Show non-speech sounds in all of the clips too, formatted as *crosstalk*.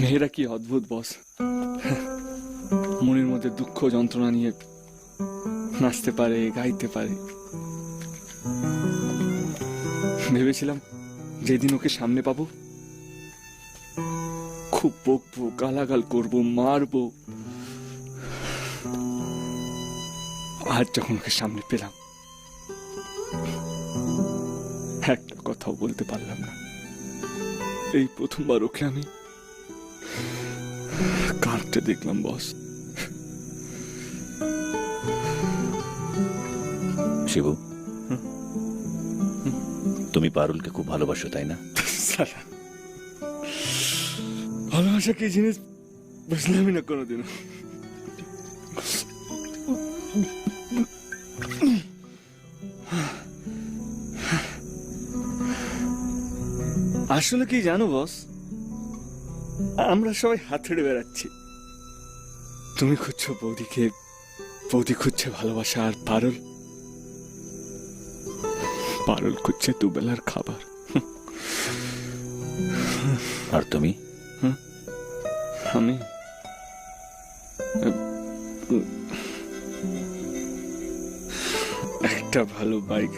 মেয়েরা কি অদ্ভুত, বস। মনের মধ্যে দুঃখ যন্ত্রণা নিয়ে নাচতে পারে, গাইতে পারে। ভেবেছিলাম যেদিন ওকে সামনে পাবো, খুব বকবো, গালাগাল করব, মারবো। আজ যখন ওকে সামনে পেলাম, একটা কথাও বলতে পারলাম না। এই প্রথমবার ওকে আমি কাঁদতে দেখলাম বস শিবু, তুমি পারুলকে খুব ভালোবাসো, তাই না? ভালোবাসা কি জিনিস? বুঝলামই না কোনোদিনও। আসলে কি জানো বস আমরা সবাই হাত ছেড়ে বেড়াচ্ছি। তুমি খুঁজছো বৌদিকে বৌদি খুঁজছে ভালোবাসা আর পারল? পারল খুঁজছে দুবেলার খাবার। আর তুমি? আমি? একটা ভালো বাইক।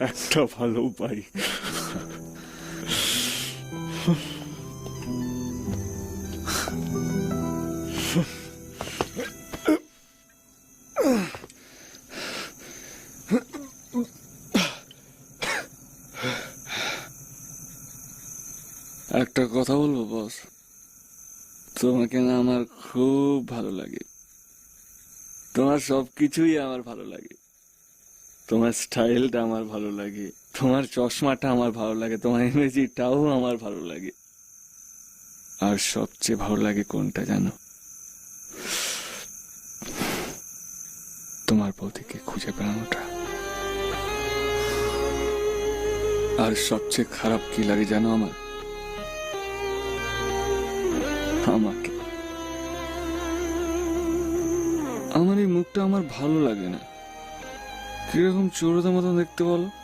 একটা ভালো বাইক। একটা কথা বলব বস তোমাকে না আমার খুব ভালো লাগে। তোমার সব কিছুই আমার ভালো লাগে। তোমার স্টাইলটা আমার ভালো লাগে। তোমার চশমাটা আমার ভালো লাগে, তোমার ইমেজিটাও আমার ভালো লাগে। আর সবচেয়ে ভালো লাগে কোনটা জানো? তোমার বৌদিকে খুঁজে বেড়ানোটা। আর সবচেয়ে খারাপ কি লাগে জানো আমার? আমাকে। আমার এই মুখটা আমার ভালো লাগে না। কীরকম চোরদা মতন দেখতে বলো?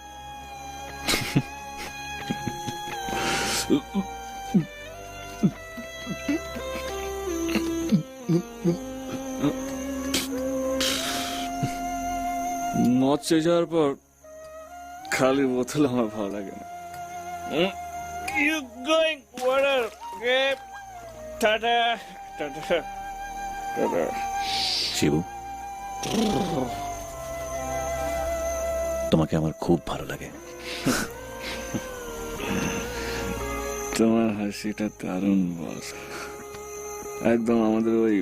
মদ শেষ যাওয়ার পর খালি বোতল আমার ভালো লাগে না। You going water tata tata tata Shibu তোমাকে আমার খুব ভালো লাগে। *laughs* তোমার হাসিটা দারুণ বস। একদম আমাদের ওই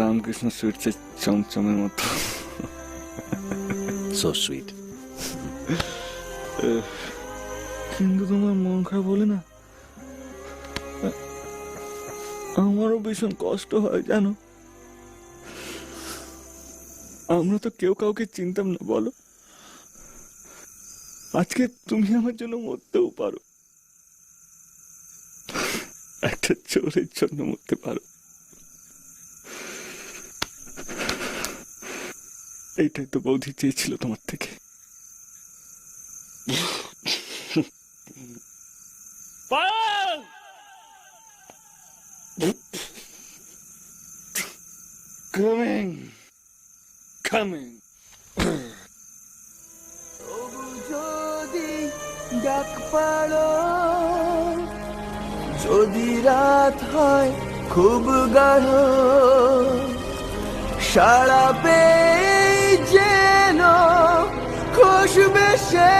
রামকৃষ্ণ সুইটসের চমচমের মতো। সো সুইট কিন্তু তোমার মন খারাপ বলে না আমারও ভীষণ কষ্ট হয় জানো? আমরা তো কেউ কাউকে চিনতাম না বলো? আজকে তুমি আমার জন্য মরতেও পারো। একটা চোরের জন্য মরতে পারো এইটাই তো বৌদি চেয়েছিল তোমার থেকে Coming. Coming. যদি ডাক পাড়ো যদি রাত হয় খুব গাঢ়। সারা পেয়ে যেন খুশবে সে